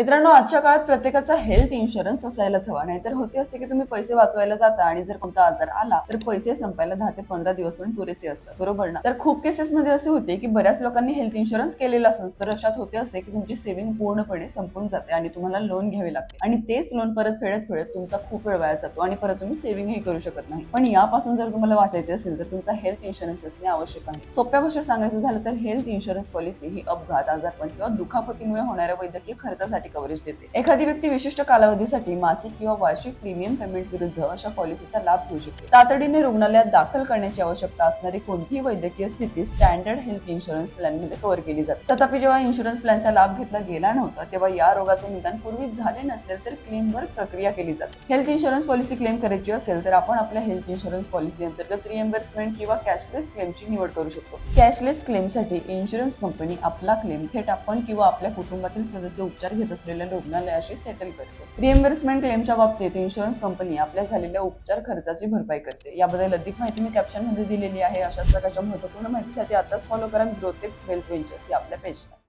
मित्रांनो आजच्या काळात प्रत्येकाचा हेल्थ इन्शुरन्स असायलाच हवा. नाहीतर होते असे की तुम्ही पैसे वाचवायला जाता आणि जर कोणता आजार आला तर पैसे संपायला दहा ते पंधरा दिवस पण पुरेसे असतात. बरोबर ना? तर खूप केसेस मध्ये असे होते की बऱ्याच लोकांनी हेल्थ इन्शुरन्स केलेला असेल तर अशात होते असे की तुमची सेव्हिंग पूर्णपणे संपून जाते आणि तुम्हाला लोन घ्यावे लागते. आणि तेच लोन परत फेडत फेडत तुमचा खूप वेळ वाया जातो आणि परत तुम्ही सेव्हिंगही करू शकत नाही. पण यापासून जर तुम्हाला वाचायचे असेल तर तुमचा हेल्थ इन्शुरन्स असणे आवश्यक आहे. सोप्या भाषेत सांगायचं झालं तर हेल्थ इन्शुरन्स पॉलिसी ही अपघात आजारपण किंवा दुखापतीमुळे होणाऱ्या वैद्यकीय खर्चासाठी कव्हरेज देते. एखादी व्यक्ती विशिष्ट कालावधीसाठी मासिक किंवा वार्षिक प्रीमियम पेमेंट विरुद्ध अशा पॉलिसीचा लाभ घेऊ शकते. तातडीने रुग्णालयात दाखल करण्याची आवश्यकता असणारी कोणतीही वैद्यकीय स्थिती स्टँडर्ड हेल्थ इन्शुरन्स प्लॅनमध्ये कव्हर केली जाते. तथापि जेव्हा इन्शुरन्स प्लॅनचा लाभ घेतला गेला नव्हता तेव्हा या रोगाचे निदान पूर्वी झाले नसेल तर क्लेमवर प्रक्रिया केली जाते. हेल्थ इन्शुरन्स पॉलिसी क्लेम करायची असेल तर आपण आपल्या हेल्थ इन्शुरन्स पॉलिसी अंतर्गत रिएम्बर्समेंट किंवा कॅशलेस क्लेमची निवड करू शकतो. कॅशलेस क्लेमसाठी इन्शुरन्स कंपनी आपला क्लेम थेट आपण किंवा आपल्या कुटुंबातील सदस्य उपचार घेत असलेल्या रुग्णालयाशी सेटल करते. रिएम्बर्समेंट क्लेमच्या बाबतीत इन्शुरन्स कंपनी आपल्या झालेल्या उपचार खर्चाची भरपाई करते. याबद्दल अधिक माहिती मी कॅप्शनमध्ये दिलेली आहे. अशाच प्रकारच्या महत्त्वपूर्ण माहितीसाठी आताच फॉलो करा ग्रोथेक्स हेल्थ वेंचर्स या आपल्या पेजला